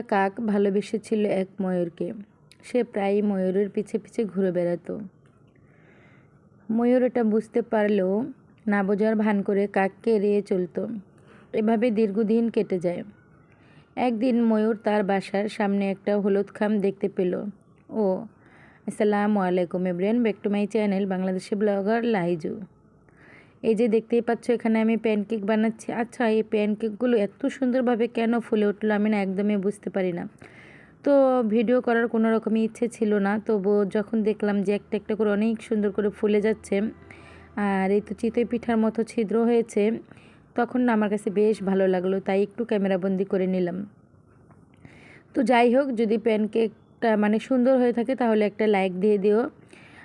একটা কাক ভালোবেসেছিল এক ময়ূরকে। সে প্রায়ই ময়ূরের পিছে পিছে ঘুরে বেড়াতো। ময়ূর এটা বুঝতে পারলেও না বোঝার ভান করে কাককে এড়িয়ে চলতো। এভাবে দীর্ঘদিন কেটে যায়। একদিন ময়ূর তার বাসার সামনে একটা হলুদ খাম দেখতে পেল। ও, আসসালামু আলাইকুম এব্রিয়ান back to my channel, Bangladeshi blogger Laizu. এই যে দেখতেই পাচ্ছ, এখানে আমি প্যানকেক বানাচ্ছি। আচ্ছা এই প্যানকেকগুলো এত সুন্দরভাবে কেন ফুলে উঠল আমি না একদমই বুঝতে পারি না। তো ভিডিও করার কোনো রকমই ইচ্ছে ছিল না। তবু যখন দেখলাম যে একটা একটা করে অনেক সুন্দর করে ফুলে যাচ্ছে, আর এই তো চিতই পিঠার মতো ছিদ্র হয়েছে, তখন না আমার কাছে বেশ ভালো লাগল, তাই একটু ক্যামেরাবন্দি করে নিলাম। তো যাই হোক, যদি প্যানকেকটা মানে সুন্দর হয়ে থাকে, তাহলে একটা লাইক দিয়ে দিও।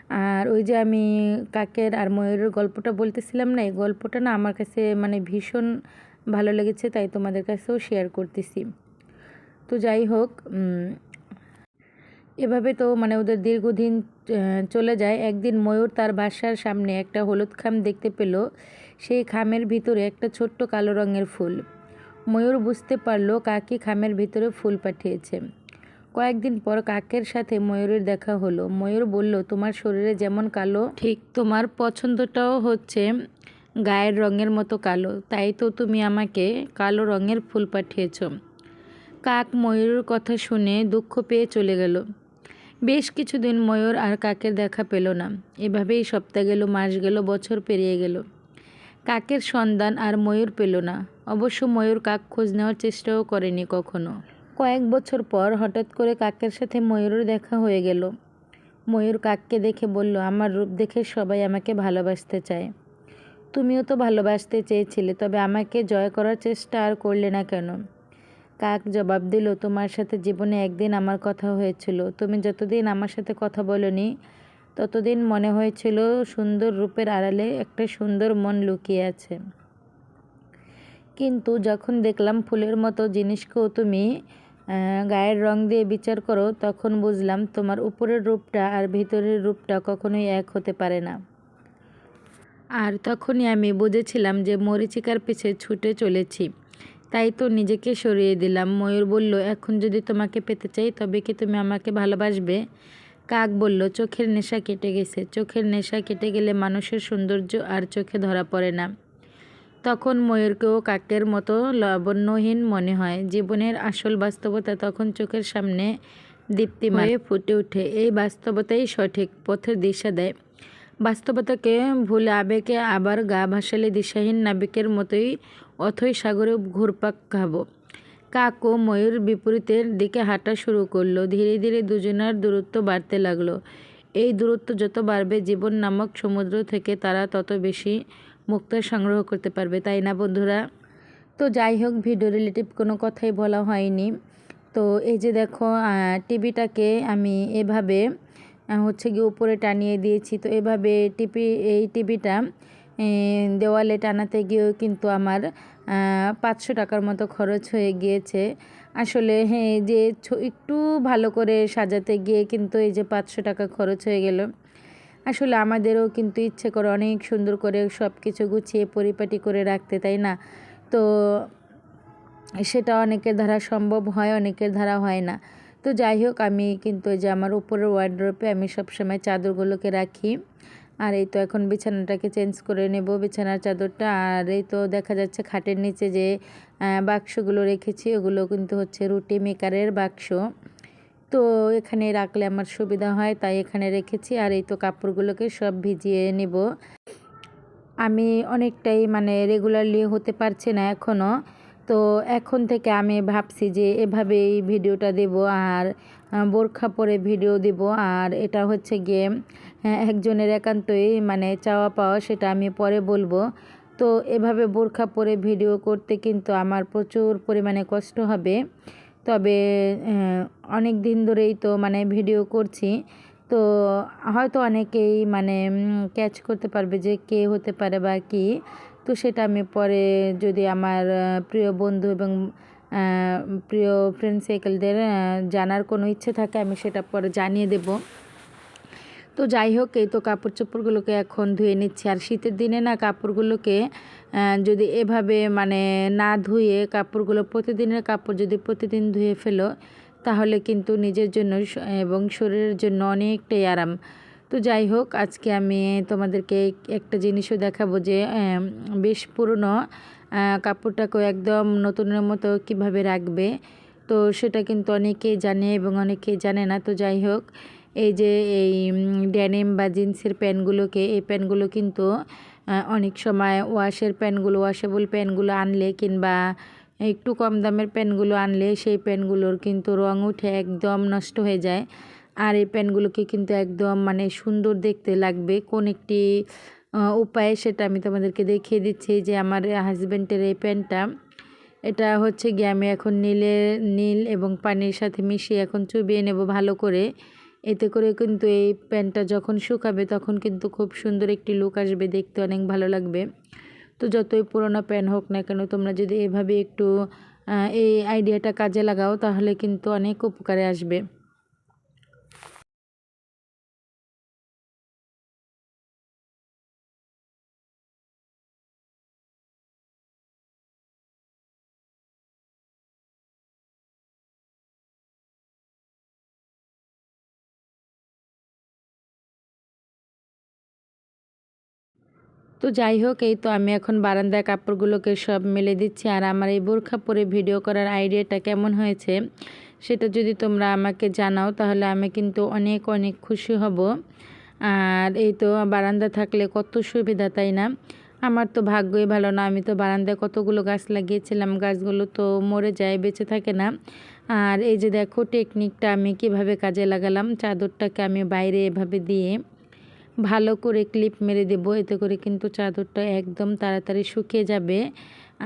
আর ওই যে আমি কাকের আর ময়ূরের গল্পটা বলতেছিলাম না, এই গল্পটা না আমার কাছে মানে ভীষণ ভালো লেগেছে, তাই তোমাদের কাছেও শেয়ার করতেছি। তো যাই হোক এভাবে তো মানে ওদের দীর্ঘদিন চলে যায়। একদিন ময়ূর তার বাসার সামনে একটা হলুদ খাম দেখতে পেল। সেই খামের ভিতরে একটা ছোট্ট কালো রঙের ফুল। ময়ূর বুঝতে পারল কাকি খামের ভিতরে ফুল পাঠিয়েছে। কয়েকদিন পর কাকের সাথে ময়ূরের দেখা হলো। ময়ূর বলল, তোমার শরীরে যেমন কালো, ঠিক তোমার পছন্দটাও হচ্ছে গায়ের রঙের মতো কালো। তাই তো তুমি আমাকে কালো রঙের ফুল পাঠিয়েছ। কাক ময়ূরের কথা শুনে দুঃখ পেয়ে চলে গেল। বেশ কিছুদিন ময়ূর আর কাকের দেখা পেল না। এভাবেই সপ্তাহ গেল, মাস গেল, বছর পেরিয়ে গেল। কাকের সন্ধান আর ময়ূর পেল না। অবশ্য ময়ূর কাক খোঁজ নেওয়ার চেষ্টাও করেনি কখনো। কয়েক বছর পর হঠাৎ করে কাকের সাথে ময়ূরের দেখা হয়ে গেল। ময়ূর কাককে দেখে বলল, আমার রূপ দেখে সবাই আমাকে ভালোবাসতে চায়। তুমিও তো ভালোবাসতে চেয়েছিলে, তবে আমাকে জয় করার চেষ্টা আর করলে না কেন? কাক জবাব দিল, তোমার সাথে জীবনে একদিন আমার কথা হয়েছিল। তুমি যতদিন আমার সাথে কথা বলনি, ততদিন মনে হয়েছিল সুন্দর রূপের আড়ালে একটা সুন্দর মন লুকিয়ে আছে। কিন্তু যখন দেখলাম ফুলের মতো জিনিসকেও তুমি গায়ের রং দিয়ে বিচার করো, তখন বুঝলাম তোমার উপরের রূপটা আর ভিতরের রূপটা কখনোই এক হতে পারে না। আর তখনই আমি বুঝেছিলাম যে মরিচিকার পিছে ছুটে চলেছি। তাই তো নিজেকে সরিয়ে দিলাম। ময়ূর বলল, এখন যদি তোমাকে পেতে চাই, তবে কি তুমি আমাকে ভালোবাসবে? কাক বলল, চোখের নেশা কেটে গেছে। চোখের নেশা কেটে গেলে মানুষের সৌন্দর্য আর চোখে ধরা পড়ে না। তখন ময়ূরকেও কাকের মতো লাবণ্যহীন মনে হয়। জীবনের আসল বাস্তবতা তখন চোখের সামনে দীপ্তিময় ফুটে ওঠে। এই বাস্তবতাই সঠিক পথের দিশা দেয়। বাস্তবতাকে ভুলে আবেগে আবার গা ভাসালে দিশাহীন নাবিকের মতোই অথই সাগরে ঘুরপাক খাব। কাক ও ময়ূর বিপরীতের দিকে হাঁটা শুরু করল। ধীরে ধীরে দুজনার দূরত্ব বাড়তে লাগল। এই দূরত্ব যত বাড়বে, জীবন নামক সমুদ্র থেকে তারা তত বেশি মুক্তা সংগ্রহ করতে পারবে, তাই না বন্ধুরা? তো যাই হোক, ভিডিও রিলেটিভ কোনো কথাই বলা হয়নি। তো এই যে দেখো টিভিটাকে আমি এভাবে হচ্ছে গিয়ে উপরে টানিয়ে দিয়েছি। তো এভাবে টিপি, এই টিভিটা দেওয়ালে টানাতে গিয়েও কিন্তু আমার পাঁচশো টাকার মতো খরচ হয়ে গিয়েছে। আসলে হ্যাঁ যে একটু ভালো করে সাজাতে গিয়ে কিন্তু এই যে পাঁচশো টাকা খরচ হয়ে গেল। আসলে আমাদেরও কিন্তু ইচ্ছে করে অনেক সুন্দর করে সব কিছু গুছিয়ে পরিপাটি করে রাখতে, তাই না? তো সেটা অনেকের দ্বারা সম্ভব হয়, অনেকের দ্বারা হয় না। তো যাই হোক, আমি কিন্তু যে আমার উপরের ওয়ার্ড্রপে আমি সবসময় চাদরগুলোকে রাখি। আর এই তো এখন বিছানাটাকে চেঞ্জ করে নেব, বিছানার চাদরটা। আর এই তো দেখা যাচ্ছে খাটের নিচে যে বাক্সগুলো রেখেছি, ওগুলো কিন্তু হচ্ছে রুটি মেকারের বাক্স। তো এখানে রাখলে আমার সুবিধা হয়, তাই এখানে রেখেছি। আর এই তো কাপড়গুলোকে সব ভিজিয়ে নেব। আমি অনেকটাই মানে রেগুলারলি হতে পারছে না এখনও তো এখন থেকে আমি ভাবছি যে এভাবে এই ভিডিওটা দেব আর বোরখা পরে ভিডিও দেব। আর এটা হচ্ছে গিয়ে একজনের একান্তই মানে চাওয়া পাওয়া, সেটা আমি পরে বলব। তো এভাবে বোরখা পরে ভিডিও করতে কিন্তু আমার প্রচুর পরিমাণে কষ্ট হবে। তবে অনেক দিন ধরেই তো মানে ভিডিও করছি। তো হয়তো অনেকেই মানে ক্যাচ করতে পারবে যে কে হতে পারে বা কি। তো সেটা আমি পরে যদি আমার প্রিয় বন্ধু এবং প্রিয় ফ্রেন্ড সাইকেলদের জানার কোনো ইচ্ছে থাকে, আমি সেটা পরে জানিয়ে দেব। তো যাই হোক, এই তো কাপড় চোপড়গুলোকে এখন ধুয়ে নিচ্ছি। আর শীতের দিনে না, কাপড়গুলোকে যদি এভাবে মানে না ধুয়ে কাপড়গুলো প্রতিদিনের কাপড় যদি প্রতিদিন ধুয়ে ফেলো, তাহলে কিন্তু নিজের জন্য এবং শরীরের জন্য অনেকটাই আরাম। তো যাই হোক, আজকে আমি তোমাদেরকে একটা জিনিসও দেখাবো যে বেশ পুরনো কাপড়টাকেও একদম নতুনের মতো কীভাবে রাখবে, তো সেটা কিন্তু অনেকেই জানে এবং অনেকেই জানে না। তো যাই হোক এই যে এই ড্যানিম বা জিন্সের প্যান্টগুলোকে, এই প্যান্টগুলো কিন্তু অনেক সময় ওয়াশের প্যান্টগুলো, ওয়াশেবল প্যান্টগুলো আনলে কিংবা একটু কম দামের প্যান্টগুলো আনলে সেই প্যান্টগুলোর কিন্তু রং উঠে একদম নষ্ট হয়ে যায়। আর এই প্যান্টগুলোকে কিন্তু একদম মানে সুন্দর দেখতে লাগবে। কোন একটি উপায়ে সেটা আমি তোমাদেরকে দেখিয়ে দিচ্ছি যে আমার হাজব্যান্ডের এই প্যান্টটা, এটা হচ্ছে গিয়ে আমি এখন নীলের, নীল এবং পানির সাথে মিশিয়ে এখন চুবিয়ে নেব ভালো করে। এতে করে কিন্তু এই প্যান্টটা যখন শুকাবে তখন কিন্তু খুব সুন্দর একটি লুক আসবে, দেখতে অনেক ভালো লাগবে। তো যতই পুরোনো প্যান্ট হোক না কেন, তোমরা যদি এভাবে একটু এই আইডিয়াটা কাজে লাগাও তাহলে কিন্তু অনেক উপকারে আসবে। তো যাই হোক, এই তো আমি এখন বারান্দায় কাপড়গুলোকে সব মেলে দিচ্ছি। আর আমার এই বোরখা পরে ভিডিও করার আইডিয়াটা কেমন হয়েছে, সেটা যদি তোমরা আমাকে জানাও, তাহলে আমি কিন্তু অনেক অনেক খুশি হব। আর এই তো বারান্দা থাকলে কত সুবিধা, তাই না? আমার তো ভাগ্যই ভালো না, আমি তো বারান্দায় কতগুলো গাছ লাগিয়েছিলাম, গাছগুলো তো মরে যায়, বেঁচে থাকে না। আর এই যে দেখো টেকনিকটা আমি কীভাবে কাজে লাগালাম, চাদরটাকে আমি বাইরে এভাবে দিয়ে ভালো করে ক্লিপ মেরে দেবো, এতে করে কিন্তু চাদরটা একদম তাড়াতাড়ি শুকিয়ে যাবে।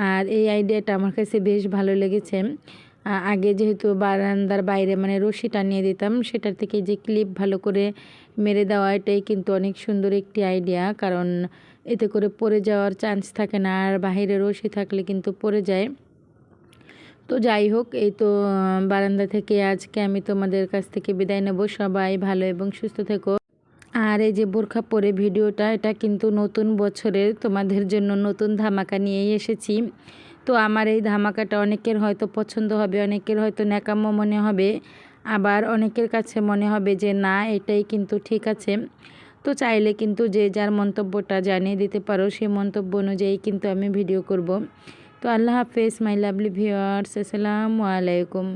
আর এই আইডিয়াটা আমার কাছে বেশ ভালো লেগেছে। আগে যেহেতু বারান্দার বাইরে মানে রশি টানিয়ে দিতাম, সেটার থেকে যে ক্লিপ ভালো করে মেরে দেওয়া, এটাই কিন্তু অনেক সুন্দর একটি আইডিয়া কারণ এতে করে পড়ে যাওয়ার চান্স থাকে না, আর বাহিরে রশি থাকলে কিন্তু পড়ে যায়। তো যাই হোক, এই তো, বারান্দা থেকে আজকে আমি তোমাদের কাছ থেকে বিদায় নেব। সবাই ভালো এবং সুস্থ থেকো। আর এই যে বোরখা পরে ভিডিওটা, এটা কিন্তু নতুন বছরের, তোমাদের জন্য নতুন ধামাকা নিয়েই এসেছি। তো আমার এই ধামাকাটা অনেকের হয়তো পছন্দ হবে, অনেকের হয়তো ন্যাকাম্য মনে হবে, আবার অনেকের কাছে মনে হবে যে না, এটাই কিন্তু ঠিক আছে। তো চাইলে কিন্তু যে যার মন্তব্যটা জানিয়ে দিতে পারো সেই মন্তব্য অনুযায়ী কিন্তু আমি ভিডিও করব। তো আল্লাহ হাফেজ, মাই লাভলি ভিওয়ার্স আসসালামু আলাইকুম।